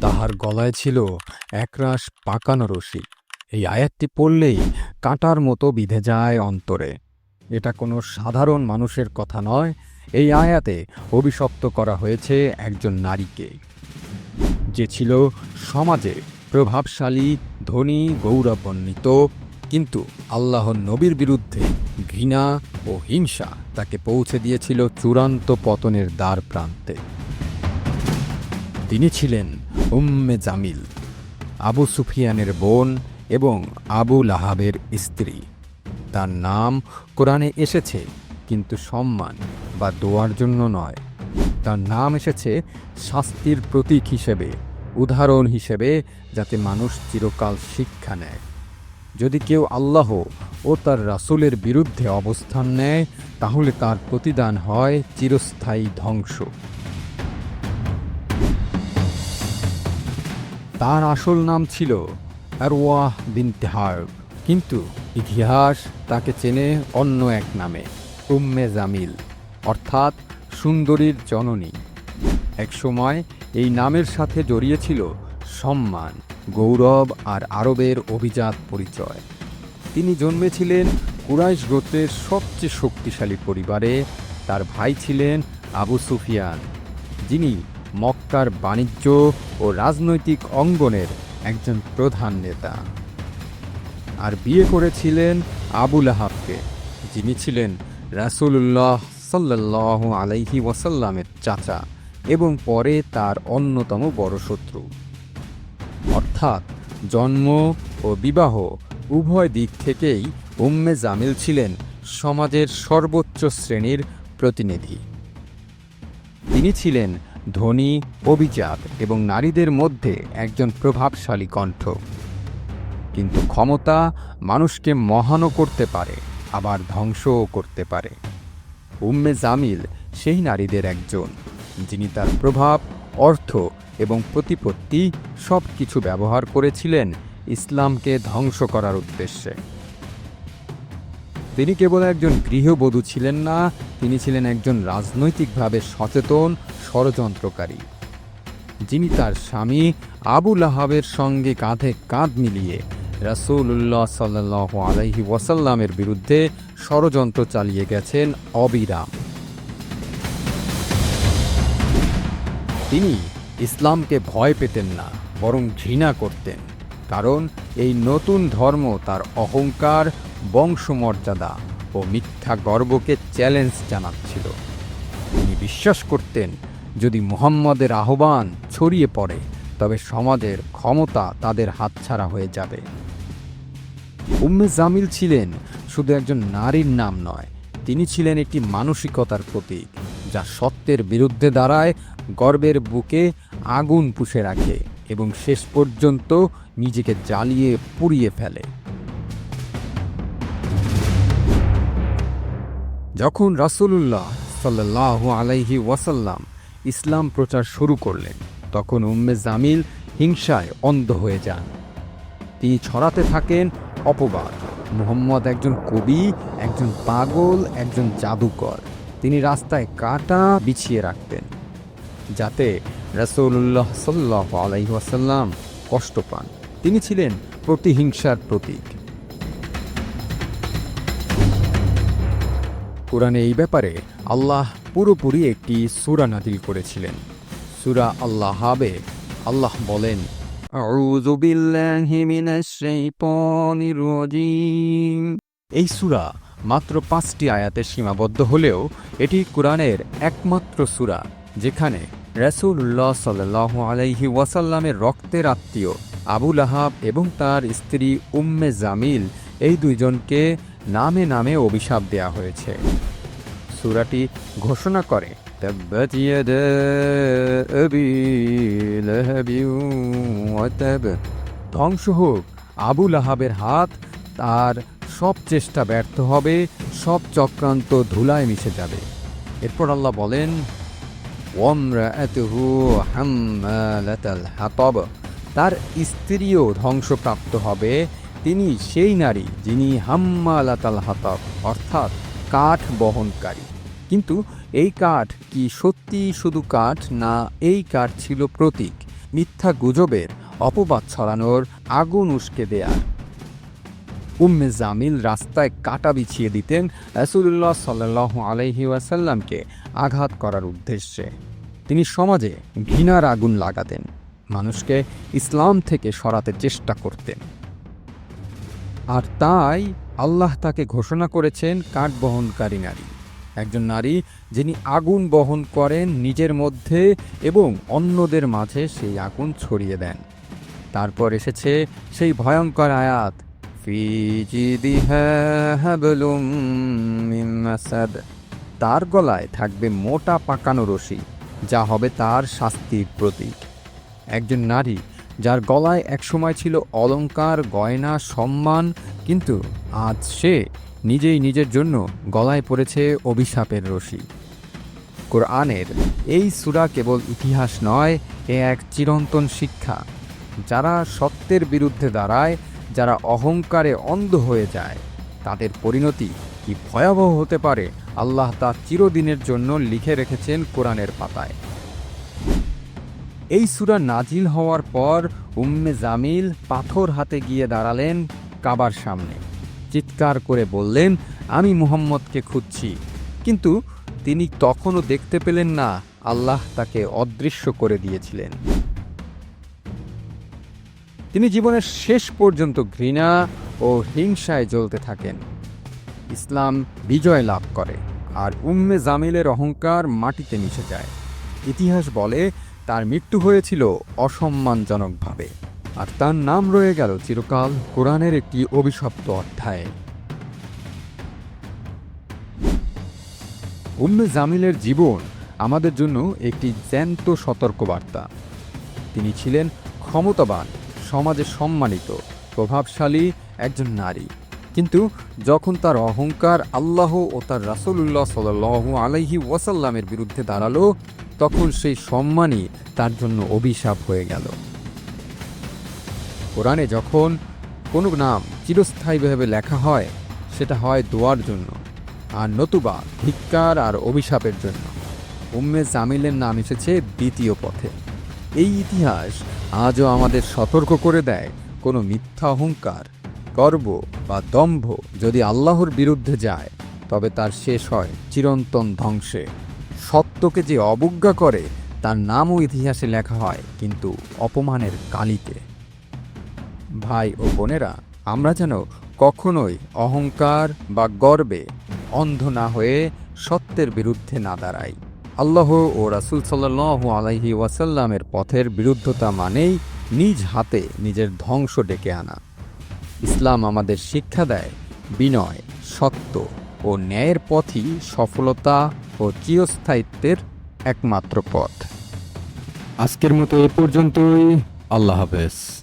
তাহার গলায় ছিল একরাশ পাকানো রশি। এই আয়াতটি পড়লেই কাঁটার মতো বিধে যায় অন্তরে। এটা কোনো সাধারণ মানুষের কথা নয়। এই আয়াতে অভিশপ্ত করা হয়েছে একজন নারীকে, যে ছিল সমাজে প্রভাবশালী, ধনী, গৌরবান্বিত, কিন্তু আল্লাহর নবীর বিরুদ্ধে ঘৃণা ও হিংসা তাকে পৌঁছে দিয়েছিল চূড়ান্ত পতনের দ্বার প্রান্তে। তিনি ছিলেন উম্মে জামিল, আবু সুফিয়ানের বোন এবং আবু লাহাবের স্ত্রী। তার নাম কোরআনে এসেছে, কিন্তু সম্মান বা দোয়ার জন্য নয়। তার নাম এসেছে শাস্তির প্রতীক হিসেবে, উদাহরণ হিসেবে, যাতে মানুষ চিরকাল শিক্ষা নেয়। যদি কেউ আল্লাহ ও তার রাসূলের বিরুদ্ধে অবস্থান নেয়, তাহলে তার প্রতিদান হয় চিরস্থায়ী ধ্বংস। তার আসল নাম ছিল আরওয়াহ বিনতে হার্ব কিন্তু ইতিহাস তাকে চেনে অন্য এক নামে, উম্মে জামিল, অর্থাৎ সুন্দরীর জননী। একসময় এই নামের সাথে জড়িয়েছিল সম্মান, গৌরব আর আরবের অভিজাত পরিচয়। তিনি জন্মেছিলেন কুরাইশ গোত্রের সবচেয়ে শক্তিশালী পরিবারে, তার ভাই ছিলেন আবু সুফিয়ান, যিনি মক্কার বাণিজ্য ও রাজনৈতিক অঙ্গনের একজন প্রধান নেতা। আর বিয়ে করেছিলেন আবুল আহাবকে, যিনি ছিলেন রাসূলুল্লাহ সাল্লাহ আলাইহি ওয়াসাল্লামের চাচা এবং পরে তার অন্যতম বড় শত্রু। অর্থাৎ জন্ম ও বিবাহ উভয় দিক থেকেই উম্মে জামিল ছিলেন সমাজের সর্বোচ্চ শ্রেণির প্রতিনিধি। তিনি ছিলেন ধনী, অভিজাত এবং নারীদের মধ্যে একজন প্রভাবশালী কণ্ঠ। কিন্তু ক্ষমতা মানুষকে মহানও করতে পারে, আবার ধ্বংসও করতে পারে। উম্মে জামিল সেই নারীদের একজন, যিনি তার প্রভাব, অর্থ এবং প্রতিপত্তি সব কিছু ব্যবহার করেছিলেন ইসলামকে ধ্বংস করার উদ্দেশ্যে। তিনি কেবল একজন গৃহবধূ ছিলেন না, তিনি ছিলেন একজন রাজনৈতিকভাবে সচেতন, ষড়যন্ত্রকারী। যিনি তার স্বামী আবুল আহাবের সঙ্গে কাঁধে কাঁধ মিলিয়ে রাসূলুল্লাহ সাল্লাহ আলাইহি ওয়াসাল্লামের বিরুদ্ধে ষড়যন্ত্র চালিয়ে গেছেন অবিরাম। তিনি ইসলামকে ভয় পেতেন না, বরং ঘৃণা করতেন। কারণ এই নতুন ধর্ম তার অহংকার, বংশমর্যাদা ও মিথ্যা গর্বকে চ্যালেঞ্জ জানাচ্ছিল। তিনি বিশ্বাস করতেন, যদি মুহাম্মদের আহ্বান ছড়িয়ে পড়ে, তবে সমাজের ক্ষমতা তাদের হাতছাড়া হয়ে যাবে। উম্মে জামিল ছিলেন শুধু একজন নারীর নাম নয়, তিনি ছিলেন একটি মানসিকতার প্রতীক, যা সত্যের বিরুদ্ধে দাঁড়ায়, গর্বের বুকে আগুন পুষে রাখে। এবং শেষ পর্যন্ত নিজেকে জ্বালিয়ে পুড়িয়ে ফেলে। যখন রাসূলুল্লাহ সাল্লাহ আলাইহি ওয়াসাল্লাম ইসলাম প্রচার শুরু করলেন, তখন উম্মে জামিল হিংসায় অন্ধ হয়ে যান। তিনি ছড়াতে থাকেন অপবাদ। মুহম্মদ একজন কবি, একজন পাগল, একজন জাদুকর। তিনি রাস্তায় কাটা বিছিয়ে রাখতেন, যাতে রাসূলুল্লাহ সাল্লাহ আলাইহি ওয়াসাল্লাম কষ্ট পান। তিনি ছিলেন প্রতিহিংসার প্রতীক। কোরআনে এই ব্যাপারে আল্লাহ পুরোপুরি একটি সুরা নাজিল করেছিলেন। সুরা আল্লাহ আল্লাহাবে আল্লাহ বলেন এই সূরা মাত্র পাঁচটি আয়াতে সীমাবদ্ধ হলেও এটি কোরআনের একমাত্র সূরা, যেখানে রসুল্লাহ সাল্লাহ আলাইহি ওয়াসাল্লামের রক্তের আত্মীয় আবুল আহাব এবং তার স্ত্রী উম্মে জামিল এই দুইজনকে নামে নামে অভিশাপ দেয়া হয়েছে। সুরাটি ঘোষণা করে ধ্বংস হোক আবুল আহাবের হাত তার সব চেষ্টা ব্যর্থ হবে, সব চক্রান্ত ধুলায় মিশে যাবে। এরপর আল্লাহ বলেন ওমরাতুহু হাম্মালাতাল হাতাব। তার স্ত্রীও ধ্বংসপ্রাপ্ত হবে। তিনি সেই নারী যিনি হাম্মালাতাল হাতব, অর্থাৎ কাঠ বহনকারী। কিন্তু এই কাঠ কি সত্যি শুধু কাঠ না এই কাঠ ছিল প্রতীক, মিথ্যা গুজবের, অপবাদ ছড়ানোর আগুন উস্কে দেয়ার। উম্মে জামিল রাস্তায় কাটা বিছিয়ে দিতেন রাসূলুল্লাহ সাল্লাহ আলাইহি ওয়াসাল্লামকে আঘাত করার উদ্দেশ্যে। তিনি সমাজে ঘৃণার আগুন লাগাতেন, মানুষকে ইসলাম থেকে সরাতে চেষ্টা করতেন। আর তাই আল্লাহ তাকে ঘোষণা করেছেন, কাঠ বহনকারী নারী। একজন নারী যিনি আগুন বহন করেন নিজের মধ্যে এবং অন্যদের মাঝে সেই আগুন ছড়িয়ে দেন। তারপর এসেছে সেই ভয়ঙ্কর আয়াত তার গলায় থাকবে মোটা পাকানো রশি, যা হবে তার শাস্তির প্রতীক। একজন নারী যার গলায় একসময় ছিল অলংকার, গয়না, সম্মান, কিন্তু আজ সে নিজেই নিজের জন্য গলায় পড়েছে অভিশাপের রশি। কোরআনের এই সূরা কেবল ইতিহাস নয়, এ এক চিরন্তন শিক্ষা। যারা সত্যের বিরুদ্ধে দাঁড়ায় যারা অহংকারে অন্ধ হয়ে যায়, তাদের পরিণতি কি ভয়াবহ হতে পারে, আল্লাহ তা চিরদিনের জন্য লিখে রেখেছেন কোরআনের পাতায়। এই সূরা নাজিল হওয়ার পর উম্মে জামিল পাথর হাতে গিয়ে দাঁড়ালেন কাবার সামনে। চিৎকার করে বললেন, আমি মুহাম্মদকে খুঁজছি। কিন্তু তিনি তখনও দেখতে পেলেন না, আল্লাহ তাকে অদৃশ্য করে দিয়েছিলেন। তিনি জীবনের শেষ পর্যন্ত ঘৃণা ও হিংসায় জ্বলতে থাকেন। ইসলাম বিজয় লাভ করে আর উম্মে জামিলের অহংকার মাটিতে মিশে যায়। ইতিহাস বলে তার মৃত্যু হয়েছিল অসম্মানজনকভাবে। আর তার নাম রয়ে গেল চিরকাল কোরআনের একটি অভিশপ্ত অধ্যায়ে। উম্মে জামিলের জীবন আমাদের জন্য একটি জ্যান্ত সতর্কবার্তা। তিনি ছিলেন ক্ষমতাবান সমাজে সম্মানিত, প্রভাবশালী একজন নারী। কিন্তু যখন তার অহংকার আল্লাহ ও তার রাসূলুল্লাহ সাল্লাল্লাহু আলাইহি ওয়াসাল্লামের বিরুদ্ধে দাঁড়াল, তখন সেই সম্মানই তার জন্য অভিশাপ হয়ে গেল। কোরআনে যখন কোনো নাম চিরস্থায়ীভাবে লেখা হয়, সেটা হয় দোয়ার জন্য, আর নতুবা ধিক্কার আর অভিশাপের জন্য। উম্মে জামিলের নাম এসেছে দ্বিতীয় পথে। এই ইতিহাস আজও আমাদের সতর্ক করে দেয় কোনো মিথ্যা অহংকার গর্ব বা দম্ভ যদি আল্লাহর বিরুদ্ধে যায়, তবে তার শেষ হয় চিরন্তন ধ্বংসে। সত্যকে যে অবজ্ঞা করে, তার নামও ইতিহাসে লেখা হয়, কিন্তু অপমানের কালিতে। ভাই ও বোনেরা, আমরা যেন কখনোই অহংকার বা গর্বে অন্ধ না হয়ে সত্যের বিরুদ্ধে না দাঁড়াই। আল্লাহ ও রাসুল সাল্লাহ আলাইহি ওয়াসাল্লামের পথের বিরুদ্ধতা মানেই নিজ হাতে নিজের ধ্বংস ডেকে আনা। ইসলাম আমাদের শিক্ষা দেয়, বিনয়, সত্য ও ন্যায়ের পথই সফলতা ও চিরস্থায়িত্বের একমাত্র পথ। আজকের মতো এ পর্যন্তই। আল্লাহ হাফেজ।